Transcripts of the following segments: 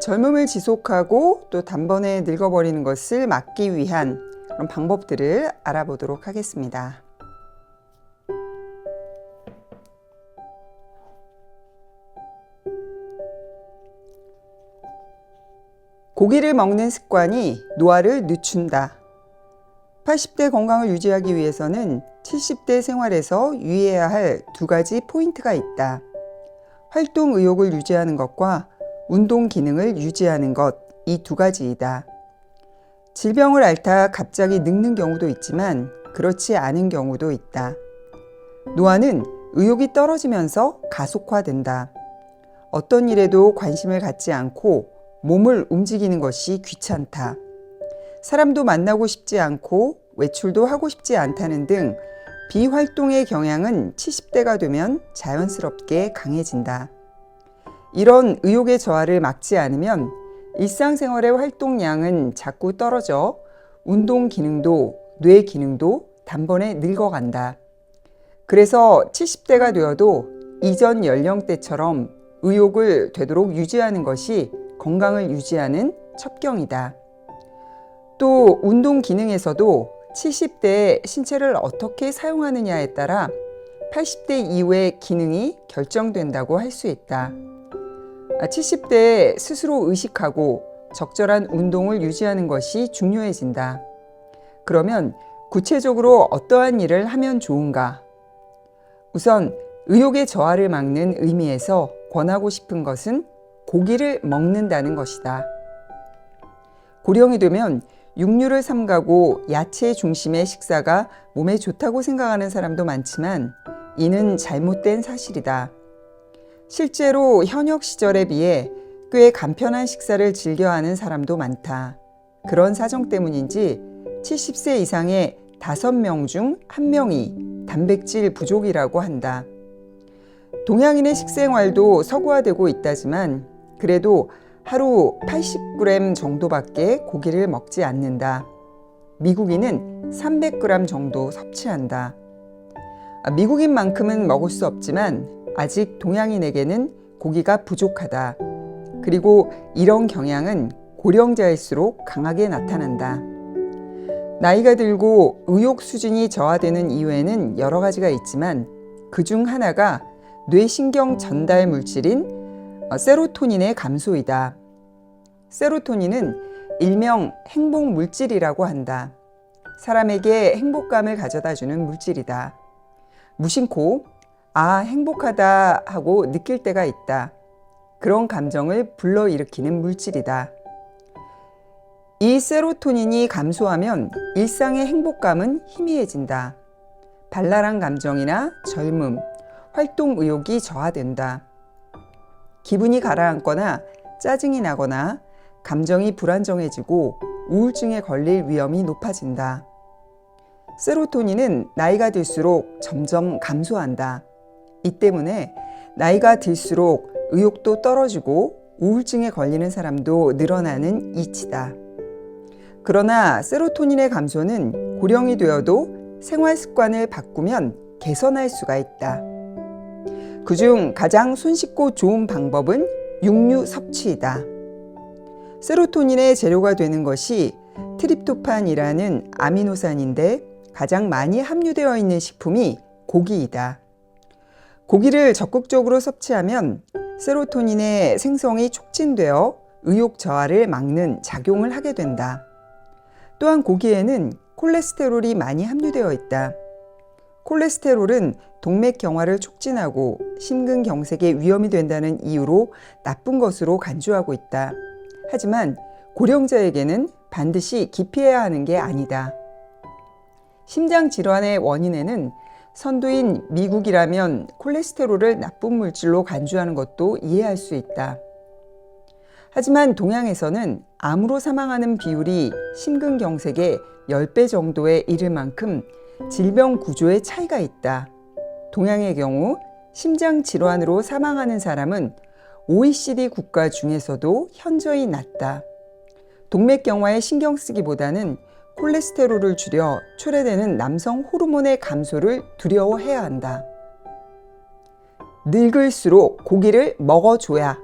젊음을 지속하고 또 단번에 늙어버리는 것을 막기 위한 그런 방법들을 알아보도록 하겠습니다. 고기를 먹는 습관이 노화를 늦춘다. 80대 건강을 유지하기 위해서는 70대 생활에서 유의해야 할 두 가지 포인트가 있다. 활동 의욕을 유지하는 것과 운동 기능을 유지하는 것, 이 두 가지이다. 질병을 앓다 갑자기 늙는 경우도 있지만 그렇지 않은 경우도 있다. 노화는 의욕이 떨어지면서 가속화된다. 어떤 일에도 관심을 갖지 않고 몸을 움직이는 것이 귀찮다. 사람도 만나고 싶지 않고 외출도 하고 싶지 않다는 등 비활동의 경향은 70대가 되면 자연스럽게 강해진다. 이런 의욕의 저하를 막지 않으면 일상생활의 활동량은 자꾸 떨어져 운동 기능도 뇌 기능도 단번에 늙어간다. 그래서 70대가 되어도 이전 연령대처럼 의욕을 되도록 유지하는 것이 건강을 유지하는 첩경이다. 또 운동 기능에서도 70대의 신체를 어떻게 사용하느냐에 따라 80대 이후의 기능이 결정된다고 할 수 있다. 70대에 스스로 의식하고 적절한 운동을 유지하는 것이 중요해진다. 그러면 구체적으로 어떠한 일을 하면 좋은가? 우선 의욕의 저하를 막는 의미에서 권하고 싶은 것은 고기를 먹는다는 것이다. 고령이 되면 육류를 삼가고 야채 중심의 식사가 몸에 좋다고 생각하는 사람도 많지만 이는 잘못된 사실이다. 실제로 현역 시절에 비해 꽤 간편한 식사를 즐겨하는 사람도 많다. 그런 사정 때문인지 70세 이상의 5명 중 1명이 단백질 부족이라고 한다. 동양인의 식생활도 서구화되고 있다지만 그래도 하루 80g 정도밖에 고기를 먹지 않는다. 미국인은 300g 정도 섭취한다. 아, 미국인만큼은 먹을 수 없지만 아직 동양인에게는 고기가 부족하다. 그리고 이런 경향은 고령자일수록 강하게 나타난다. 나이가 들고 의욕 수준이 저하되는 이유에는 여러 가지가 있지만 그 중 하나가 뇌신경 전달 물질인 어, 세로토닌의 감소이다. 세로토닌은 일명 행복 물질이라고 한다. 사람에게 행복감을 가져다 주는 물질이다. 무심코 아, 행복하다 하고 느낄 때가 있다. 그런 감정을 불러일으키는 물질이다. 이 세로토닌이 감소하면 일상의 행복감은 희미해진다. 발랄한 감정이나 젊음, 활동 의욕이 저하된다. 기분이 가라앉거나 짜증이 나거나 감정이 불안정해지고 우울증에 걸릴 위험이 높아진다. 세로토닌은 나이가 들수록 점점 감소한다. 이 때문에 나이가 들수록 의욕도 떨어지고 우울증에 걸리는 사람도 늘어나는 이치다. 그러나 세로토닌의 감소는 고령이 되어도 생활 습관을 바꾸면 개선할 수가 있다. 그중 가장 손쉽고 좋은 방법은 육류 섭취이다. 세로토닌의 재료가 되는 것이 트립토판이라는 아미노산인데 가장 많이 함유되어 있는 식품이 고기이다. 고기를 적극적으로 섭취하면 세로토닌의 생성이 촉진되어 의욕 저하를 막는 작용을 하게 된다. 또한 고기에는 콜레스테롤이 많이 함유되어 있다. 콜레스테롤은 동맥 경화를 촉진하고 심근경색에 위험이 된다는 이유로 나쁜 것으로 간주하고 있다. 하지만 고령자에게는 반드시 기피해야 하는 게 아니다. 심장 질환의 원인에는 선두인 미국이라면 콜레스테롤을 나쁜 물질로 간주하는 것도 이해할 수 있다. 하지만 동양에서는 암으로 사망하는 비율이 심근경색의 10배 정도에 이를 만큼 질병 구조의 차이가 있다. 동양의 경우 심장 질환으로 사망하는 사람은 OECD 국가 중에서도 현저히 낮다. 동맥경화에 신경 쓰기보다는 콜레스테롤을 줄여 초래되는 남성 호르몬의 감소를 두려워해야 한다. 늙을수록 고기를 먹어줘야.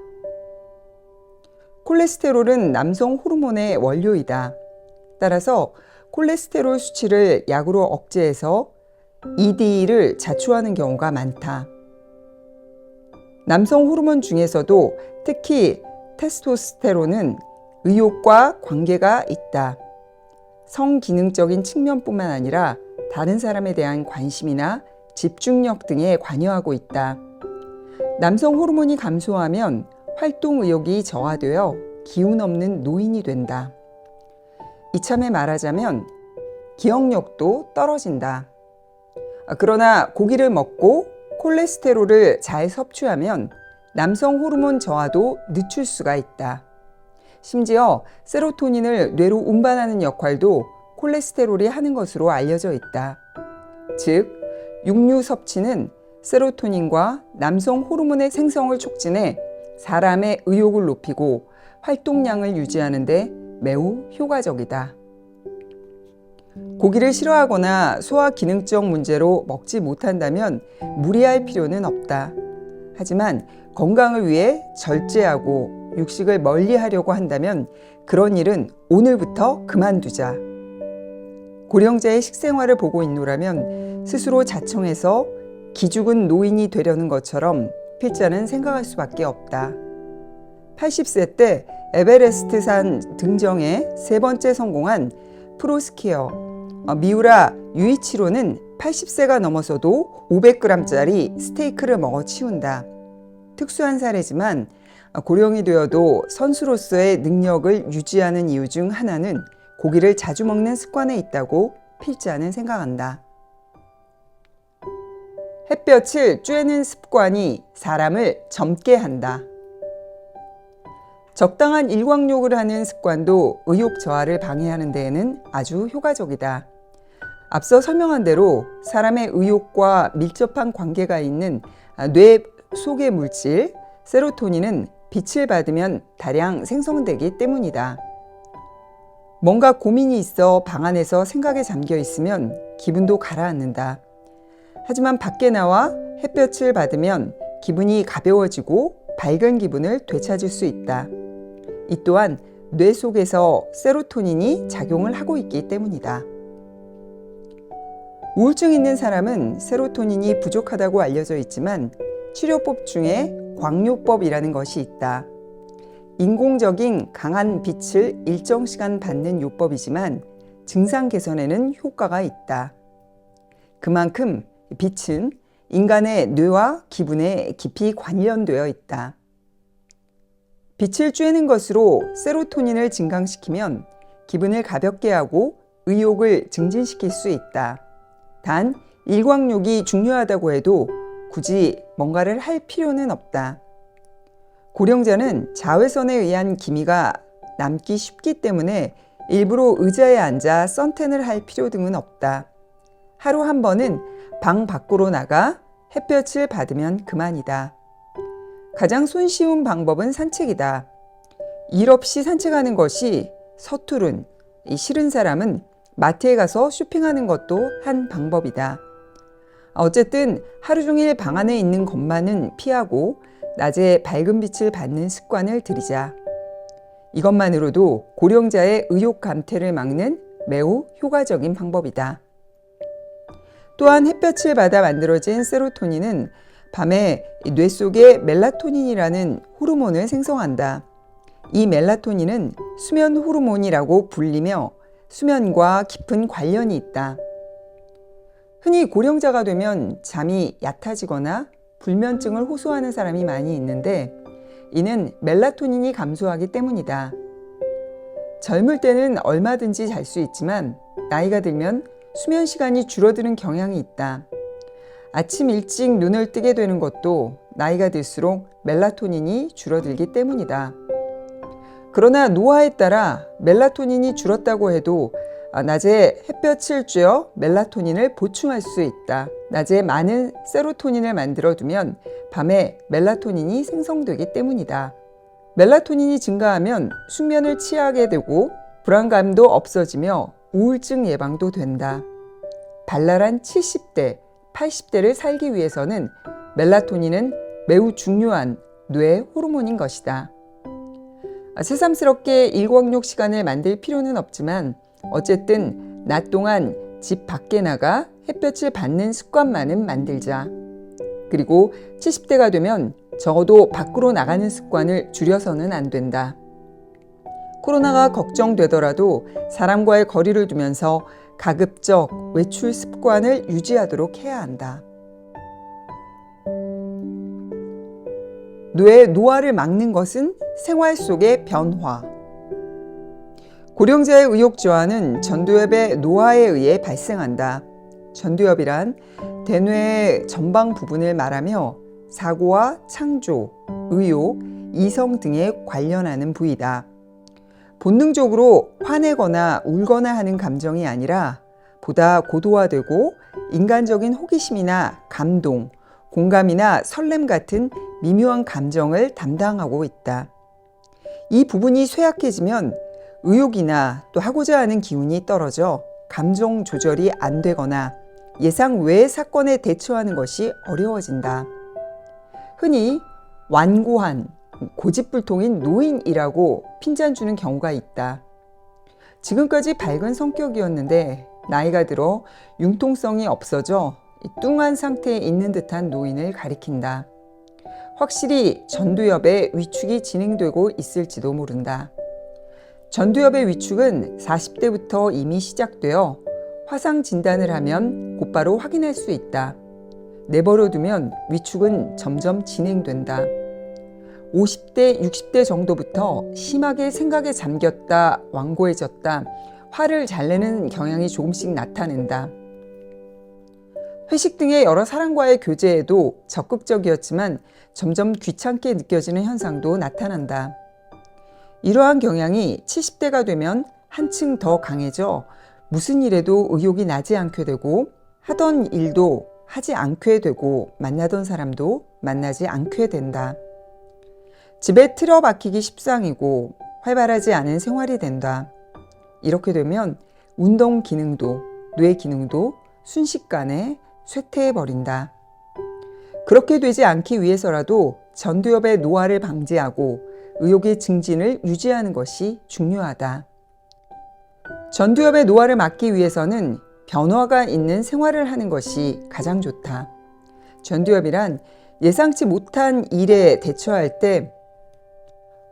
콜레스테롤은 남성 호르몬의 원료이다. 따라서 콜레스테롤 수치를 약으로 억제해서 ED를 자초하는 경우가 많다. 남성 호르몬 중에서도 특히 테스토스테론은 의욕과 관계가 있다. 성기능적인 측면뿐만 아니라 다른 사람에 대한 관심이나 집중력 등에 관여하고 있다. 남성 호르몬이 감소하면 활동 의욕이 저하되어 기운 없는 노인이 된다. 이참에 말하자면 기억력도 떨어진다. 아, 그러나 고기를 먹고 콜레스테롤을 잘 섭취하면 남성 호르몬 저하도 늦출 수가 있다. 심지어 세로토닌을 뇌로 운반하는 역할도 콜레스테롤이 하는 것으로 알려져 있다. 즉, 육류 섭취는 세로토닌과 남성 호르몬의 생성을 촉진해 사람의 의욕을 높이고 활동량을 유지하는데 매우 효과적이다. 고기를 싫어하거나 소화 기능적 문제로 먹지 못한다면 무리할 필요는 없다. 하지만 건강을 위해 절제하고 육식을 멀리 하려고 한다면 그런 일은 오늘부터 그만두자. 고령자의 식생활을 보고 있노라면 스스로 자청해서 기죽은 노인이 되려는 것처럼 필자는 생각할 수밖에 없다. 80세 때 에베레스트산 등정에 세 번째 성공한 프로스키어 어, 미우라 유이치로는 80세가 넘어서도 500g짜리 스테이크를 먹어 치운다. 특수한 사례지만 어, 고령이 되어도 선수로서의 능력을 유지하는 이유 중 하나는 고기를 자주 먹는 습관에 있다고 필자는 생각한다. 햇볕을 쬐는 습관이 사람을 젊게 한다. 적당한 일광욕을 하는 습관도 의욕 저하를 방해하는 데에는 아주 효과적이다. 앞서 설명한 대로 사람의 의욕과 밀접한 관계가 있는 뇌 속의 물질 세로토닌은 빛을 받으면 다량 생성되기 때문이다. 뭔가 고민이 있어 방 안에서 생각에 잠겨 있으면 기분도 가라앉는다. 하지만 밖에 나와 햇볕을 받으면 기분이 가벼워지고 밝은 기분을 되찾을 수 있다. 이 또한 뇌 속에서 세로토닌이 작용을 하고 있기 때문이다. 우울증 있는 사람은 세로토닌이 부족하다고 알려져 있지만 치료법 중에 광요법이라는 것이 있다. 인공적인 강한 빛을 일정 시간 받는 요법이지만 증상 개선에는 효과가 있다. 그만큼 빛은 인간의 뇌와 기분에 깊이 관련되어 있다. 빛을 쬐는 것으로 세로토닌을 증강시키면 기분을 가볍게 하고 의욕을 증진시킬 수 있다. 단, 일광욕이 중요하다고 해도 굳이 뭔가를 할 필요는 없다. 고령자는 자외선에 의한 기미가 남기 쉽기 때문에 일부러 의자에 앉아 선탠을 할 필요 등은 없다. 하루 한 번은 방 밖으로 나가 햇볕을 받으면 그만이다. 가장 손쉬운 방법은 산책이다. 일 없이 산책하는 것이 서투른, 싫은 사람은 마트에 가서 쇼핑하는 것도 한 방법이다. 어쨌든 하루 종일 방 안에 있는 것만은 피하고 낮에 밝은 빛을 받는 습관을 들이자. 이것만으로도 고령자의 의욕 감퇴를 막는 매우 효과적인 방법이다. 또한 햇볕을 받아 만들어진 세로토닌은 밤에 뇌 속에 멜라토닌이라는 호르몬을 생성한다. 이 멜라토닌은 수면 호르몬이라고 불리며 수면과 깊은 관련이 있다. 흔히 고령자가 되면 잠이 얕아지거나 불면증을 호소하는 사람이 많이 있는데 이는 멜라토닌이 감소하기 때문이다. 젊을 때는 얼마든지 잘 수 있지만 나이가 들면 수면 시간이 줄어드는 경향이 있다. 아침 일찍 눈을 뜨게 되는 것도 나이가 들수록 멜라토닌이 줄어들기 때문이다. 그러나 노화에 따라 멜라토닌이 줄었다고 해도 아, 낮에 햇볕을 쬐어 멜라토닌을 보충할 수 있다. 낮에 많은 세로토닌을 만들어 두면 밤에 멜라토닌이 생성되기 때문이다. 멜라토닌이 증가하면 숙면을 취하게 되고 불안감도 없어지며 우울증 예방도 된다. 발랄한 70대, 80대를 살기 위해서는 멜라토닌은 매우 중요한 뇌 호르몬인 것이다. 아, 새삼스럽게 일광욕 시간을 만들 필요는 없지만 어쨌든 낮 동안 집 밖에 나가 햇볕을 받는 습관만은 만들자. 그리고 70대가 되면 적어도 밖으로 나가는 습관을 줄여서는 안 된다. 코로나가 걱정되더라도 사람과의 거리를 두면서 가급적 외출 습관을 유지하도록 해야 한다. 뇌의 노화를 막는 것은 생활 속의 변화. 고령자의 의욕 저하는 전두엽의 노화에 의해 발생한다. 전두엽이란 대뇌의 전방 부분을 말하며 사고와 창조, 의욕, 이성 등에 관련하는 부위다. 본능적으로 화내거나 울거나 하는 감정이 아니라 보다 고도화되고 인간적인 호기심이나 감동, 공감이나 설렘 같은 미묘한 감정을 담당하고 있다. 이 부분이 쇠약해지면 의욕이나 또 하고자 하는 기운이 떨어져 감정 조절이 안 되거나 예상 외의 사건에 대처하는 것이 어려워진다. 흔히 완고한 고집불통인 노인이라고 핀잔 주는 경우가 있다. 지금까지 밝은 성격이었는데 나이가 들어 융통성이 없어져 뚱한 상태에 있는 듯한 노인을 가리킨다. 확실히 전두엽의 위축이 진행되고 있을지도 모른다. 전두엽의 위축은 40대부터 이미 시작되어 화상 진단을 하면 곧바로 확인할 수 있다. 내버려 두면 위축은 점점 진행된다. 50대, 60대 정도부터 심하게 생각에 잠겼다, 완고해졌다, 화를 잘 내는 경향이 조금씩 나타낸다. 회식 등의 여러 사람과의 교제에도 적극적이었지만 점점 귀찮게 느껴지는 현상도 나타난다. 이러한 경향이 70대가 되면 한층 더 강해져 무슨 일에도 의욕이 나지 않게 되고 하던 일도 하지 않게 되고 만나던 사람도 만나지 않게 된다. 집에 틀어박히기 십상이고 활발하지 않은 생활이 된다. 이렇게 되면 운동 기능도 뇌 기능도 순식간에 쇠퇴해 버린다. 그렇게 되지 않기 위해서라도 전두엽의 노화를 방지하고 의욕의 증진을 유지하는 것이 중요하다. 전두엽의 노화를 막기 위해서는 변화가 있는 생활을 하는 것이 가장 좋다. 전두엽이란 예상치 못한 일에 대처할 때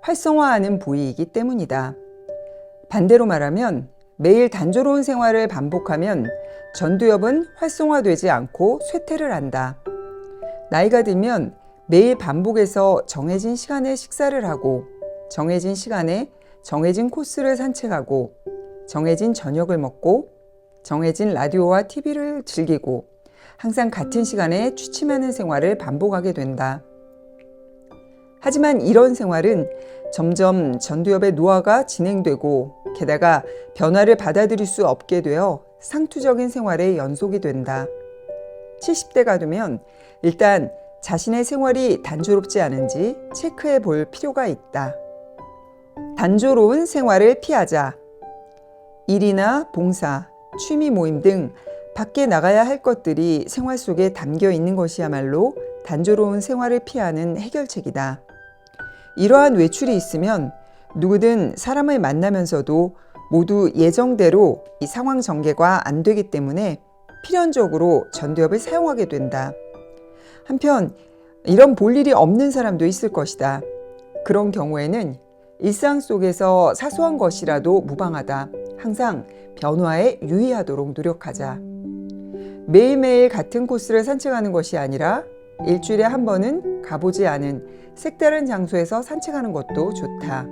활성화하는 부위이기 때문이다. 반대로 말하면 매일 단조로운 생활을 반복하면 전두엽은 활성화되지 않고 쇠퇴를 한다. 나이가 들면 매일 반복해서 정해진 시간에 식사를 하고 정해진 시간에 정해진 코스를 산책하고 정해진 저녁을 먹고 정해진 라디오와 TV를 즐기고 항상 같은 시간에 취침하는 생활을 반복하게 된다. 하지만 이런 생활은 점점 전두엽의 노화가 진행되고 게다가 변화를 받아들일 수 없게 되어 상투적인 생활의 연속이 된다. 70대가 되면 일단 자신의 생활이 단조롭지 않은지 체크해 볼 필요가 있다. 단조로운 생활을 피하자. 일이나 봉사, 취미 모임 등 밖에 나가야 할 것들이 생활 속에 담겨 있는 것이야말로 단조로운 생활을 피하는 해결책이다. 이러한 외출이 있으면 누구든 사람을 만나면서도 모두 예정대로 이 상황 전개가 안 되기 때문에 필연적으로 전두엽을 사용하게 된다. 한편 이런 볼 일이 없는 사람도 있을 것이다. 그런 경우에는 일상 속에서 사소한 것이라도 무방하다. 항상 변화에 유의하도록 노력하자. 매일매일 같은 코스를 산책하는 것이 아니라 일주일에 한 번은 가보지 않은 색다른 장소에서 산책하는 것도 좋다.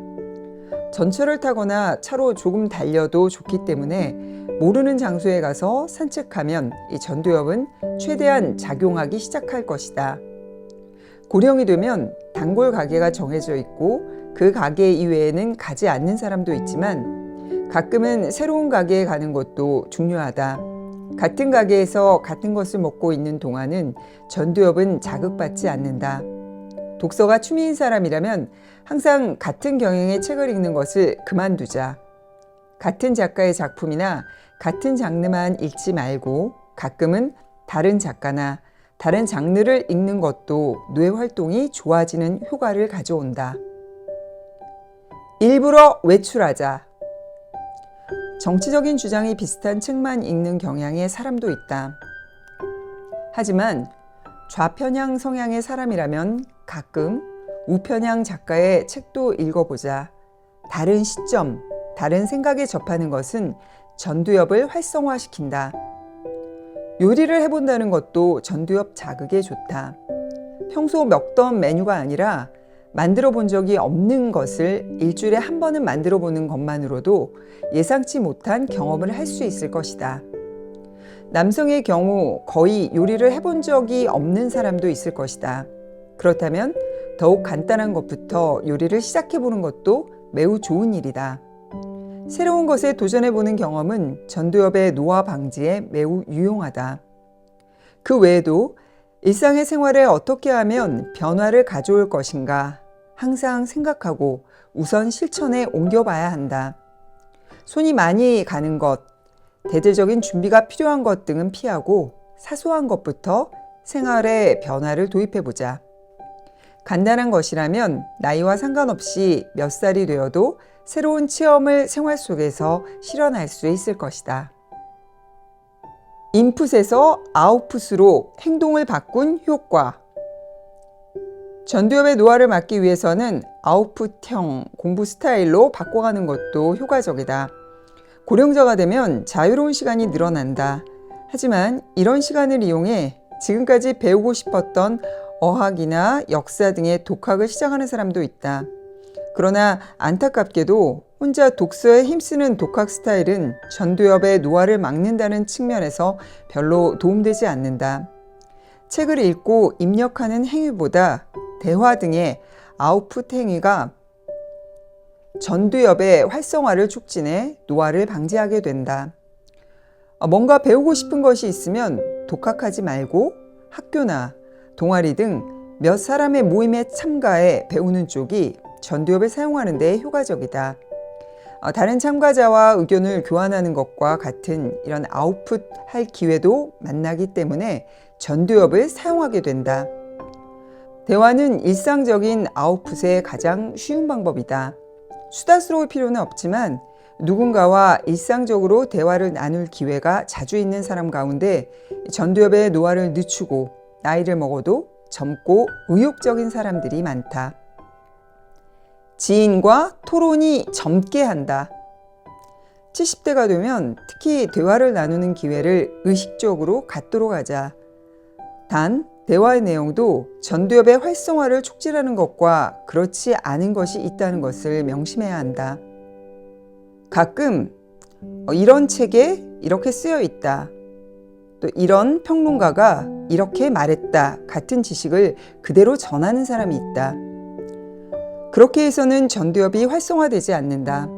전철을 타거나 차로 조금 달려도 좋기 때문에 모르는 장소에 가서 산책하면 이 전두엽은 최대한 작용하기 시작할 것이다. 고령이 되면 단골 가게가 정해져 있고 그 가게 이외에는 가지 않는 사람도 있지만 가끔은 새로운 가게에 가는 것도 중요하다. 같은 가게에서 같은 것을 먹고 있는 동안은 전두엽은 자극받지 않는다. 독서가 취미인 사람이라면 항상 같은 경영의 책을 읽는 것을 그만두자. 같은 작가의 작품이나 같은 장르만 읽지 말고 가끔은 다른 작가나 다른 장르를 읽는 것도 뇌 활동이 좋아지는 효과를 가져온다. 일부러 외출하자. 정치적인 주장이 비슷한 책만 읽는 경향의 사람도 있다. 하지만 좌편향 성향의 사람이라면 가끔 우편향 작가의 책도 읽어보자. 다른 시점, 다른 생각에 접하는 것은 전두엽을 활성화시킨다. 요리를 해본다는 것도 전두엽 자극에 좋다. 평소 먹던 메뉴가 아니라 만들어 본 적이 없는 것을 일주일에 한 번은 만들어 보는 것만으로도 예상치 못한 경험을 할 수 있을 것이다. 남성의 경우 거의 요리를 해본 적이 없는 사람도 있을 것이다. 그렇다면 더욱 간단한 것부터 요리를 시작해 보는 것도 매우 좋은 일이다. 새로운 것에 도전해 보는 경험은 전두엽의 노화 방지에 매우 유용하다. 그 외에도 일상의 생활에 어떻게 하면 변화를 가져올 것인가 항상 생각하고 우선 실천에 옮겨봐야 한다. 손이 많이 가는 것, 대대적인 준비가 필요한 것 등은 피하고 사소한 것부터 생활에 변화를 도입해 보자. 간단한 것이라면 나이와 상관없이 몇 살이 되어도 새로운 체험을 생활 속에서 실현할 수 있을 것이다. 인풋에서 아웃풋으로 행동을 바꾼 효과. 전두엽의 노화를 막기 위해서는 아웃풋형 공부 스타일로 바꿔가는 것도 효과적이다. 고령자가 되면 자유로운 시간이 늘어난다. 하지만 이런 시간을 이용해 지금까지 배우고 싶었던 어학이나 역사 등의 독학을 시작하는 사람도 있다. 그러나 안타깝게도 혼자 독서에 힘쓰는 독학 스타일은 전두엽의 노화를 막는다는 측면에서 별로 도움되지 않는다. 책을 읽고 입력하는 행위보다 대화 등의 아웃풋 행위가 전두엽의 활성화를 촉진해 노화를 방지하게 된다. 뭔가 배우고 싶은 것이 있으면 독학하지 말고 학교나 동아리 등 몇 사람의 모임에 참가해 배우는 쪽이 전두엽을 사용하는 데 효과적이다. 어, 다른 참가자와 의견을 교환하는 것과 같은 이런 아웃풋 할 기회도 만나기 때문에 전두엽을 사용하게 된다. 대화는 일상적인 아웃풋의 가장 쉬운 방법이다. 수다 스러울 필요는 없지만 누군가와 일상적으로 대화를 나눌 기회가 자주 있는 사람 가운데 전두엽의 노화를 늦추고 나이를 먹어도 젊고 의욕적인 사람들이 많다. 지인과 토론이 젊게 한다. 70대가 되면 특히 대화를 나누는 기회를 의식적으로 갖도록 하자. 단, 대화의 내용도 전두엽의 활성화를 촉진하는 것과 그렇지 않은 것이 있다는 것을 명심해야 한다. 가끔 어, 이런 책에 이렇게 쓰여 있다. 또 이런 평론가가 이렇게 말했다 같은 지식을 그대로 전하는 사람이 있다. 그렇게 해서는 전두엽이 활성화되지 않는다.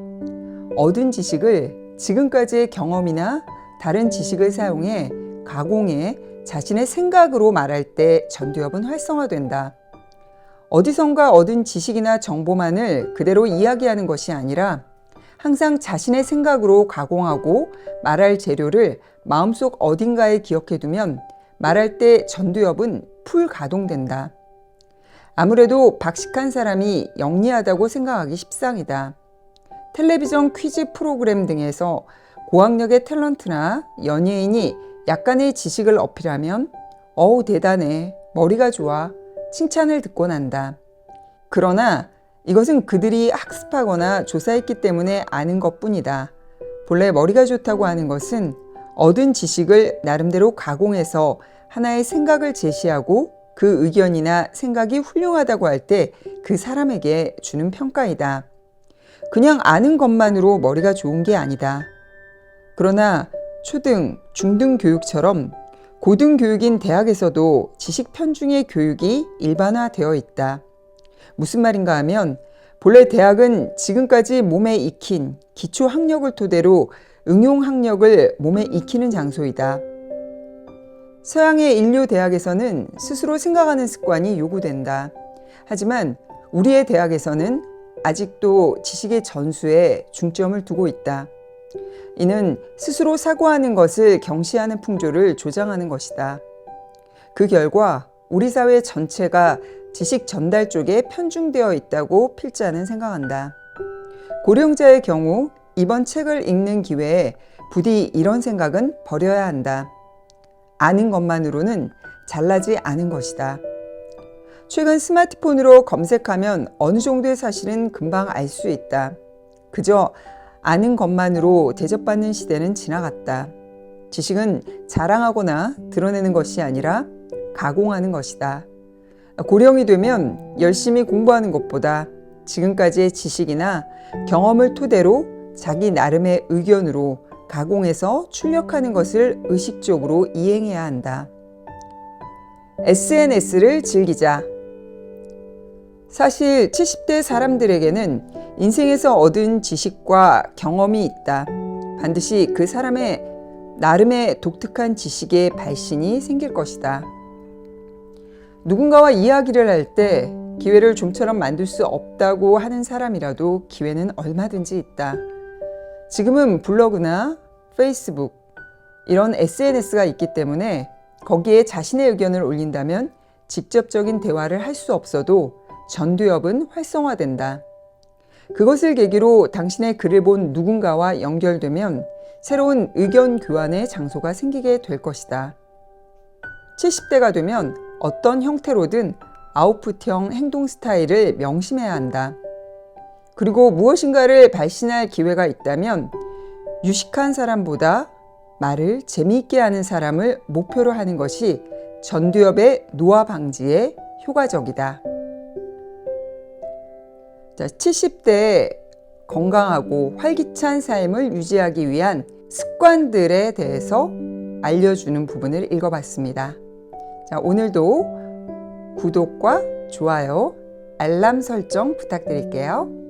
얻은 지식을 지금까지의 경험이나 다른 지식을 사용해 가공해 자신의 생각으로 말할 때 전두엽은 활성화된다. 어디선가 얻은 지식이나 정보만을 그대로 이야기하는 것이 아니라 항상 자신의 생각으로 가공하고 말할 재료를 마음속 어딘가에 기억해 두면 말할 때 전두엽은 풀 가동된다. 아무래도 박식한 사람이 영리하다고 생각하기 십상이다. 텔레비전 퀴즈 프로그램 등에서 고학력의 탤런트나 연예인이 약간의 지식을 어필하면 어우 대단해 머리가 좋아 칭찬을 듣고 난다. 그러나 이것은 그들이 학습하거나 조사했기 때문에 아는 것 뿐이다. 본래 머리가 좋다고 하는 것은 얻은 지식을 나름대로 가공해서 하나의 생각을 제시하고 그 의견이나 생각이 훌륭하다고 할 때 그 사람에게 주는 평가이다. 그냥 아는 것만으로 머리가 좋은 게 아니다. 그러나 초등, 중등 교육처럼 고등 교육인 대학에서도 지식 편중의 교육이 일반화되어 있다. 무슨 말인가 하면 본래 대학은 지금까지 몸에 익힌 기초 학력을 토대로 응용 학력을 몸에 익히는 장소이다. 서양의 인류 대학에서는 스스로 생각하는 습관이 요구된다. 하지만 우리의 대학에서는 아직도 지식의 전수에 중점을 두고 있다. 이는 스스로 사고하는 것을 경시하는 풍조를 조장하는 것이다. 그 결과 우리 사회 전체가 지식 전달 쪽에 편중되어 있다고 필자는 생각한다. 고령자의 경우 이번 책을 읽는 기회에 부디 이런 생각은 버려야 한다. 아는 것만으로는 잘나지 않은 것이다. 최근 스마트폰으로 검색하면 어느 정도의 사실은 금방 알 수 있다. 그저 아는 것만으로 대접받는 시대는 지나갔다. 지식은 자랑하거나 드러내는 것이 아니라 가공하는 것이다. 고령이 되면 열심히 공부하는 것보다 지금까지의 지식이나 경험을 토대로 자기 나름의 의견으로 가공해서 출력하는 것을 의식적으로 이행해야 한다. SNS를 즐기자. 사실 70대 사람들에게는 인생에서 얻은 지식과 경험이 있다. 반드시 그 사람의 나름의 독특한 지식의 발신이 생길 것이다. 누군가와 이야기를 할 때 기회를 좀처럼 만들 수 없다고 하는 사람이라도 기회는 얼마든지 있다. 지금은 블로그나 페이스북 이런 SNS가 있기 때문에 거기에 자신의 의견을 올린다면 직접적인 대화를 할 수 없어도 전두엽은 활성화된다. 그것을 계기로 당신의 글을 본 누군가와 연결되면 새로운 의견 교환의 장소가 생기게 될 것이다. 70대가 되면 어떤 형태로든 아웃풋형 행동 스타일을 명심해야 한다. 그리고 무엇인가를 발신할 기회가 있다면 유식한 사람보다 말을 재미있게 하는 사람을 목표로 하는 것이 전두엽의 노화 방지에 효과적이다. 자, 70대 건강하고 활기찬 삶을 유지하기 위한 습관들에 대해서 알려주는 부분을 읽어봤습니다. 자, 오늘도 구독과 좋아요, 알람 설정 부탁드릴게요.